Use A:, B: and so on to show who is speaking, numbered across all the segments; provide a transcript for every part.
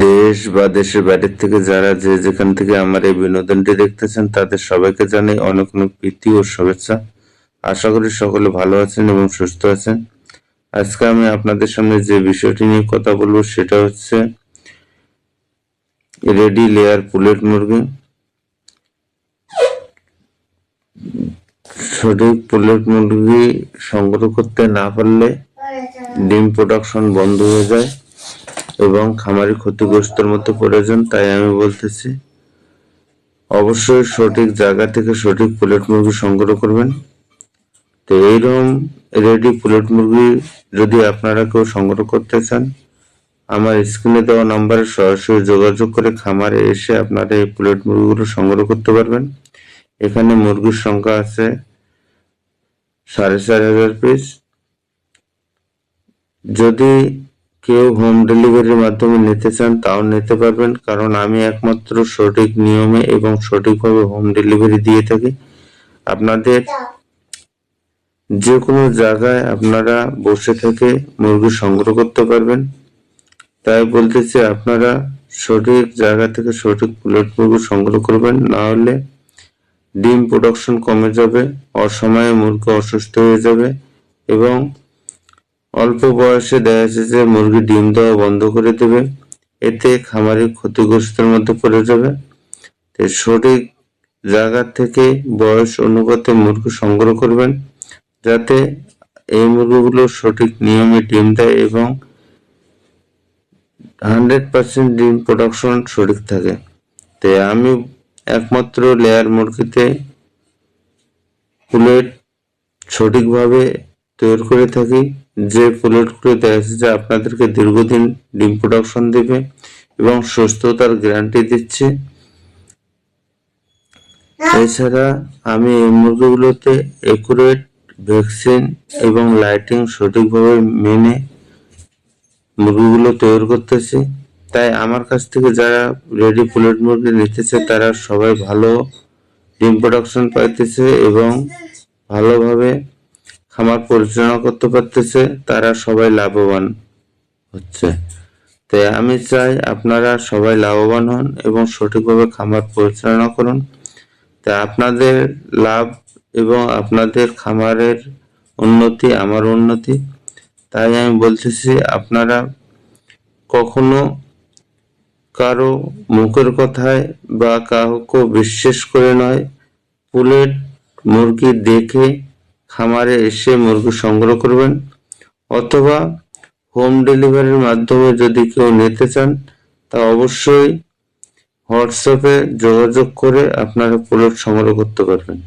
A: দেশ বা দেশের বাইরের থেকে যারা যে যেখান থেকে আমার এই বিনোদনটি দেখতেছেন, তাদের সবাইকে জানাই অনেক অনেক প্রীতি ও শুভেচ্ছা। আশা করি সকলে ভালো আছেন এবং সুস্থ আছেন। আজকে আমি আপনাদের সামনে যে বিষয়টি নিয়ে কথা বলব, সেটা হচ্ছে রেডি লেয়ার পুলেট মুরগি। সঠিক পুলেট মুরগি সংগ্রহ করতে না পারলে ডিম প্রোডাকশন বন্ধ হয়ে যায়। এবং খামারি ক্ষতিগ্রস্তের মধ্যে প্রয়োজন, তাই আমি বলতেছি, অবশ্যই সঠিক জায়গা থেকে সঠিক প্লেট মুরগি সংগ্রহ করবেন। তো এইরকম রেডি প্লেট মুরগি যদি আপনারা কেউ সংগ্রহ করতে চান, আমার স্ক্রিনে দেওয়া নাম্বারে সরাসরি যোগাযোগ করে খামারে এসে আপনারা এই প্লেট মুরগিগুলো সংগ্রহ করতে পারবেন। এখানে মুরগির সংখ্যা আছে সাড়ে চার হাজার পিস যদি কেউ হোম ডেলিভারির মাধ্যমে নিতে চান, তাও নিতে পারবেন। কারণ আমি একমাত্র সঠিক নিয়মে এবং সঠিকভাবে হোম ডেলিভারি দিয়ে থাকি। আপনাদের যে কোনো জায়গায় আপনারা বসে থেকে মুরগি সংগ্রহ করতে পারবেন। তাই বলতেছি, আপনারা সঠিক জায়গা থেকে সঠিক প্লেট মুরগি সংগ্রহ করবেন। না হলে ডিম প্রোডাকশন কমে যাবে, অসময়ে মুরগি অসুস্থ হয়ে যাবে এবং অল্প বয়সে দেখা যাচ্ছে যে মুরগি ডিম দেওয়া বন্ধ করে দেবে। এতে খামারি ক্ষতিগ্রস্তের মধ্যে পড়ে যাবে। সঠিক জায়গা থেকে বয়স অনুপাতে মুরগি সংগ্রহ করবেন, যাতে এই মুরগিগুলো সঠিক নিয়মে ডিম দেয় এবং হান্ড্রেড পার্সেন্ট ডিম প্রোডাকশন সঠিক থাকে। তো আমি একমাত্র লেয়ার মুরগিতে প্লেট সঠিকভাবে তৈরি করে থাকি। যে প্লেটগুলো দেখা যাচ্ছে যে আপনাদেরকে দীর্ঘদিন ডিম প্রোডাকশন দেবে এবং সুস্থতার গ্যারান্টি দিচ্ছে। এছাড়া আমি এই মুরগিগুলোতে একুরেট ভ্যাকসিন এবং লাইটিং সঠিকভাবে মেনে মুরগিগুলো তৈরি করতেছি। তাই আমার কাছ থেকে যারা রেডি প্লেট মুরগি নিতেছে তারা সবাই ভালো ডিম প্রোডাকশন পাইতেছে এবং ভালোভাবে খামার পরিচালনা করতে পারতেছে, তারা সবাই লাভবান হচ্ছে। তাই আমি চাই আপনারা সবাই লাভবান হন এবং সঠিকভাবে খামার পরিচালনা করুন। তাই আপনাদের লাভ এবং আপনাদের খামারের উন্নতি আমার উন্নতি। তাই আমি বলতেছি, আপনারা কখনো কারও মুখের কথায় বা কাউকে বিশ্বাস করে নয়। পুলেট মুরগি দেখে খামারে এসে মুরগি সংগ্রহ করবেন অথবা হোম ডেলিভারির মাধ্যমে যদি কেউ নিতে চান, তা অবশ্যই হোয়াটসঅ্যাপে যোগাযোগ করে আপনারা প্লট সংগ্রহ করতে পারবেন।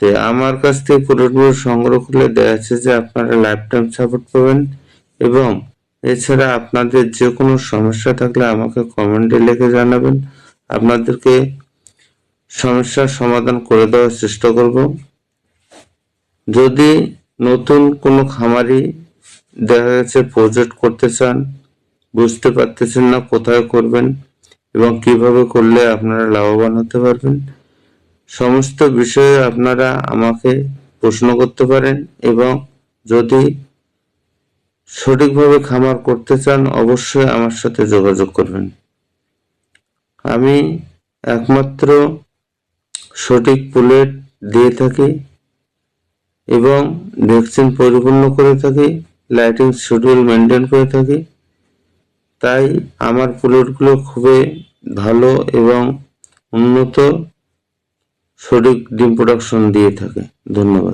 A: তো আমার কাছ থেকে প্লটগুলো সংগ্রহ করলে দেখা যাচ্ছে যে আপনারা লাইফ টাইম সাপোর্ট পাবেন এবং এছাড়া আপনাদের যে কোনো সমস্যা থাকলে আমাকে কমেন্টে লিখে জানাবেন। আপনাদেরকে সমস্যার সমাধান করে দেওয়ার চেষ্টা করব। যদি নতুন কোনো খামারি দেখা গেছে প্রজেক্ট করতে চান, বুঝতে পারতেছেন না কোথায় করবেন এবং কীভাবে করলে আপনারা লাভবান হতে পারবেন, সমস্ত বিষয়ে আপনারা আমাকে প্রশ্ন করতে পারেন এবং যদি সঠিকভাবে খামার করতে চান, অবশ্যই আমার সাথে যোগাযোগ করবেন। আমি একমাত্র সঠিক পুলেট দিয়ে থাকি। এবং ভ্যাকসিন পরিপূর্ণ করে থাকি লাইটিং শিডিউল মেনটেন করে থাকি। তাই আমার প্লেটগুলো খুবই ভালো এবং উন্নত সঠিক ডিম প্রোডাকশন দিয়ে থাকে। ধন্যবাদ।